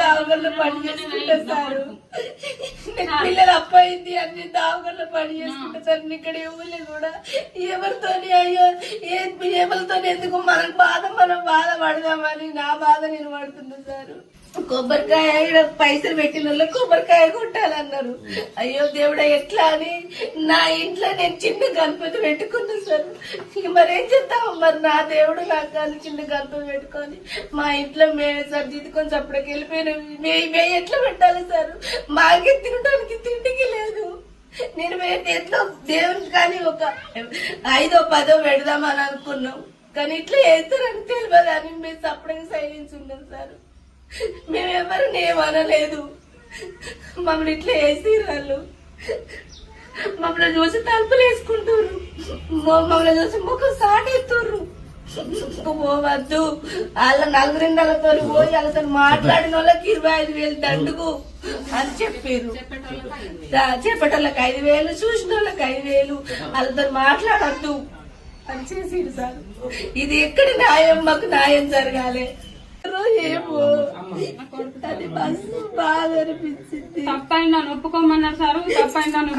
దావగల్లో పని చేసుకుంటా సారు. పిల్లలు అప్పయింది అన్ని దావగల్లో పని చేసుకుంటా సార్. ఇక్కడ ఎవరు కూడా. ఎవరితోని అయ్యో ఏ చేపలతో ఎందుకు మనకు బాధ మనం బాధ పడదామని నా బాధ నేను పడుతున్నా సార్. కొబ్బరికాయ పైసలు పెట్టిన వాళ్ళు కొబ్బరికాయ కొట్టాలన్నారు. అయ్యో దేవుడా ఎట్లా అని? నా ఇంట్లో నేను చిన్న గణపతి పెట్టుకున్నా సార్. మరేం చేస్తాము మరి నా దేవుడు నాకు కానీ చిన్న గణపతి పెట్టుకొని. మా ఇంట్లో మేమే సార్ దిద్దుకొని చప్పటికి వెళ్ళిపోయిన మే మే ఎట్లా పెట్టాలి సార్? మాకే తినడానికి తిండికి నేను మేము ఎట్లా దేవునికి కానీ ఒక ఐదో పదో పెడదామని అనుకున్నాం. కానీ ఇట్లా వేస్తారని తెలియదు అని మేము సప్పుడే సైలెన్స్ ఉన్నాం సార్. మేము ఎవరిని ఏమనలేదు మమ్మల్ని ఇట్లా వేసి వాళ్ళు. మమ్మల్ని చూసి తలుపులు వేసుకుంటారు మమ్మల్ని చూసి ముఖం సాటేస్తుర్రు. పోవద్దు. వాళ్ళ నలుగురిండలతో పోయి వాళ్ళతో మాట్లాడిన వాళ్ళకి ఇరవై ఐదు వేలు దండుకు. అని చెప్పారు. చెప్పేటోళ్ళకి ఐదు వేలు. చూసిన వాళ్ళకి ఐదు వేలు వాళ్ళతో మాట్లాడద్దు. అని చేసిరు సార్ ఇది ఎక్కడి న్యాయం? మాకు న్యాయం జరగాలి. ఏమో అది మస్తు బాధ అనిపించింది. తప్పైందని ఒప్పుకోమన్నారు సార్. తప్పైందని